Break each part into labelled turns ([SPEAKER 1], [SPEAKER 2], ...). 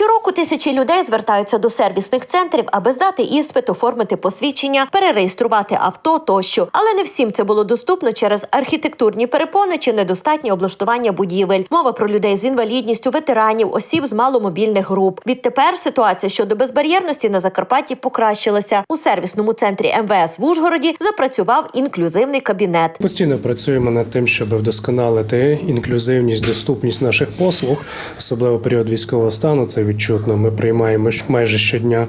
[SPEAKER 1] Щороку тисячі людей звертаються до сервісних центрів, аби здати іспит, оформити посвідчення, перереєструвати авто тощо. Але не всім це було доступно через архітектурні перепони чи недостатнє облаштування будівель. Мова про людей з інвалідністю, ветеранів, осіб з маломобільних груп. Відтепер ситуація щодо безбар'єрності на Закарпатті покращилася. У сервісному центрі МВС в Ужгороді запрацював інклюзивний кабінет.
[SPEAKER 2] Постійно працюємо над тим, щоб вдосконалити інклюзивність, доступність наших послуг, особливо період військового стану. Це відчутно. Ми приймаємо майже щодня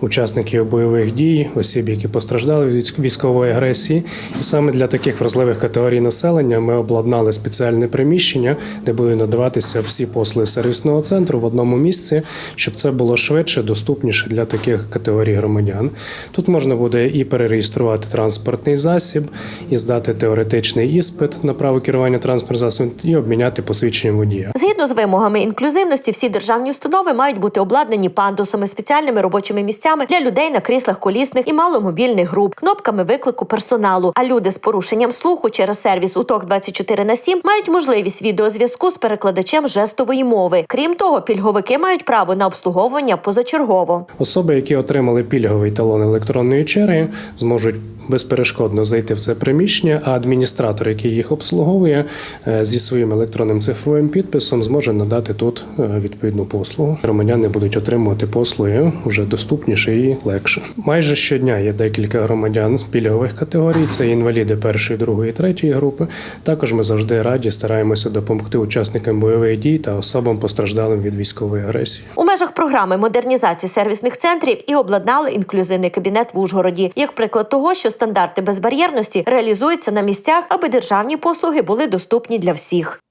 [SPEAKER 2] учасників бойових дій, осіб, які постраждали від військової агресії. І саме для таких вразливих категорій населення ми обладнали спеціальне приміщення, де будуть надаватися всі послуги сервісного центру в одному місці, щоб це було швидше, доступніше для таких категорій громадян. Тут можна буде і перереєструвати транспортний засіб, і здати теоретичний іспит на право керування транспортним засобом, і обміняти посвідчення водія.
[SPEAKER 1] Згідно з вимогами інклюзивності, всі державні установи мають бути обладнані пандусами, спеціальними робочими місцями для людей на кріслах колісних і маломобільних груп, кнопками виклику персоналу. А люди з порушенням слуху через сервіс УТОК 24 на 7 мають можливість відеозв'язку з перекладачем жестової мови. Крім того, пільговики мають право на обслуговування позачергово.
[SPEAKER 2] Особи, які отримали пільговий талон електронної черги, зможуть безперешкодно зайти в це приміщення, а адміністратор, який їх обслуговує, е, зі своїм електронним цифровим підписом зможе надати тут е, відповідну послугу. Громадяни будуть отримувати послуги вже доступніше і легше. Майже щодня є декілька громадян з пільгових категорій. Це інваліди першої, другої, третьої групи. Також ми завжди раді стараємося допомогти учасникам бойових дій та особам постраждалим від військової агресії.
[SPEAKER 1] У межах програми модернізації сервісних центрів і обладнали інклюзивний кабінет в Ужгороді, як приклад того, що стандарти безбар'єрності реалізуються на місцях, аби державні послуги були доступні для всіх.